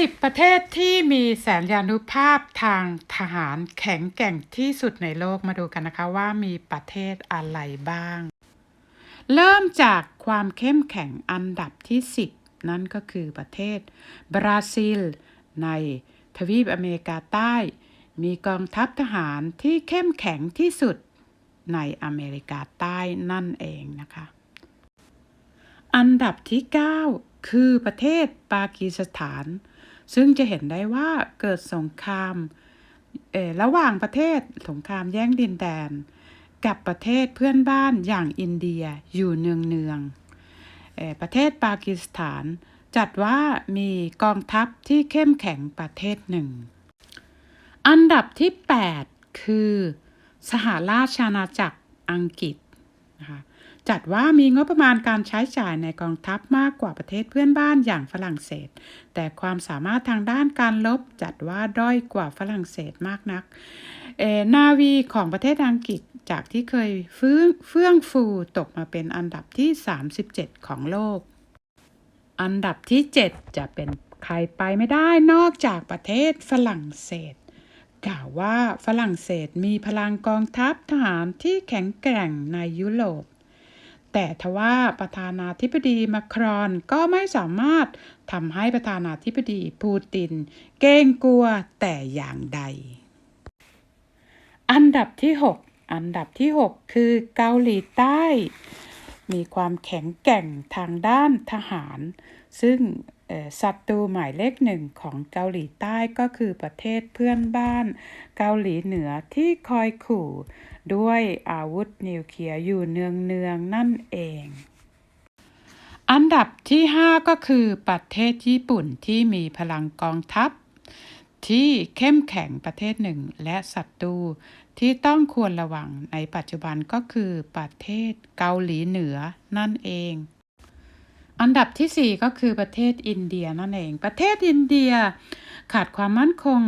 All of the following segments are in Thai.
10ประเทศที่มีแสนยานุภาพทางทหารแข็งแกร่งที่สุดในโลกมาดูกันนะคะว่ามีประเทศอะไรบ้าง เริ่มจากความเข้มแข็งอันดับที่ 10 นั่นก็คือประเทศ บราซิล ในทวีปอเมริกาใต้ มีกองทัพทหารที่เข้มแข็งที่สุดในอเมริกาใต้นั่นเองนะคะ อันดับที่ 9 คือประเทศปากีสถาน ซึ่งจะเห็นได้ว่าเกิดสงครามระหว่างประเทศสงครามแย่งดินแดน กับประเทศเพื่อนบ้านอย่างอินเดียอยู่เนืองเอ่อประเทศปากีสถาน จัดว่ามีกองทัพที่เข้มแข็งประเทศหนึ่ง อันดับที่ 8 คือ สหราชอาณาจักรอังกฤษนะคะ จัดว่ามีงบประมาณการใช้จ่ายในกองทัพมากกว่าประเทศเพื่อนบ้านอย่างฝรั่งเศส แต่ความสามารถทางด้านการลบจัดว่าด้อยกว่าฝรั่งเศสมากนักเอนาวีของประเทศอังกฤษจากที่เคยเฟื้องเฟื่องฟูตกมาเป็นอันดับที่ 37 ของโลก อันดับที่ 7 จะเป็นใครไปไม่ได้นอกจากประเทศฝรั่งเศส กล่าวว่าฝรั่งเศสมีพลังกองทัพทหารที่แข็งแกร่งในยุโรป แต่ทว่าประธานาธิบดีมาครอนก็ไม่สามารถทำให้ประธานาธิบดีปูติน เกรงกลัวแต่อย่างใด อันดับที่ 6 อันดับที่ 6 คือเกาหลีใต้ มีความแข็งแกร่งทางด้านทหาร ซึ่ง ศัตรูหมายเลขหนึ่งของเกาหลีใต้ก็คือประเทศเพื่อนบ้าน เกาหลีเหนือที่คอยขู่ ด้วยอาวุธนิวเคลียร์อยู่เนืองๆนั่นเอง อันดับที่ 5 ก็คือประเทศญี่ปุ่นที่มีพลังกองทัพ ที่เข้มแข็งประเทศหนึ่งและศัตรูที่ต้องควรระวังในปัจจุบันก็คือประเทศเกาหลีเหนือนั่นเอง อันดับที่ 4 ก็คือประเทศอินเดียนั่นเอง ประเทศอินเดีย ขาดความมั่นคง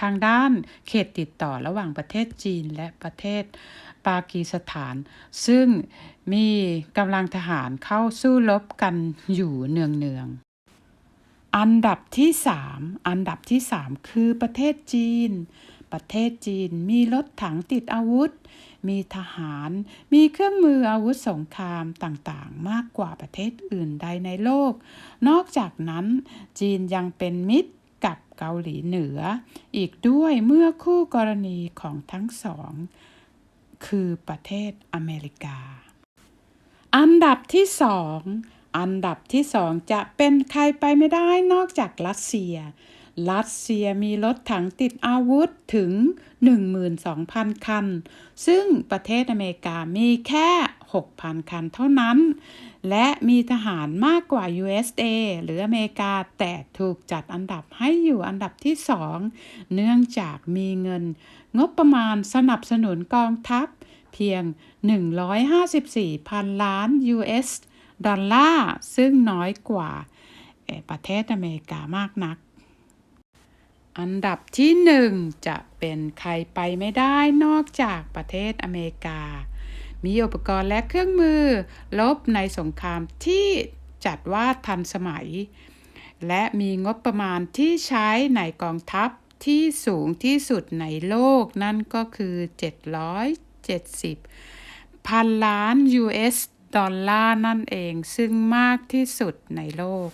ทางด้านเขตติดต่อระหว่างประเทศจีนและประเทศปากีสถาน ซึ่งมีกำลังทหารเข้าสู้รบกันอยู่เนืองๆอันดับที่ 3 อันดับที่ 3 คือประเทศจีน ประเทศจีนมีรถถังติดอาวุธ มีทหาร มีเครื่องมืออาวุธสงครามต่างๆ มากกว่าประเทศอื่นใดในโลก นอกจากนั้นจีนยังเป็นมิตรกับเกาหลีเหนือ อีกด้วยเมื่อคู่กรณีของทั้งสอง คือประเทศอเมริกา อันดับที่สองอันดับที่สองจะเป็นใครไปไม่ได้นอกจากรัสเซีย รัสเซียมีรถถังติดอาวุธถึง 12,000 คัน ซึ่งประเทศอเมริกามีแค่ 6,000 คันเท่านั้น และมีทหารมากกว่า USA หรืออเมริกาแต่ถูกจัดอันดับให้อยู่อันดับที่สองเนื่องจากมีเงิน งบประมาณสนับสนุนกองทัพ เพียง 154พันล้าน US ดอลลาร์ ซึ่งน้อยกว่าประเทศอเมริกามากนัก อันดับที่หนึ่งจะเป็นใครไปไม่ได้นอกจากประเทศอเมริกา มีอุปกรณ์และเครื่องมือลบในสงครามที่จัดว่าทันสมัย และมีงบประมาณที่ใช้ในกองทัพที่สูงที่สุดในโลกนั่นก็คือ 770 พันล้าน US ดอลลาร์นั่นเองซึ่งมากที่สุดในโลก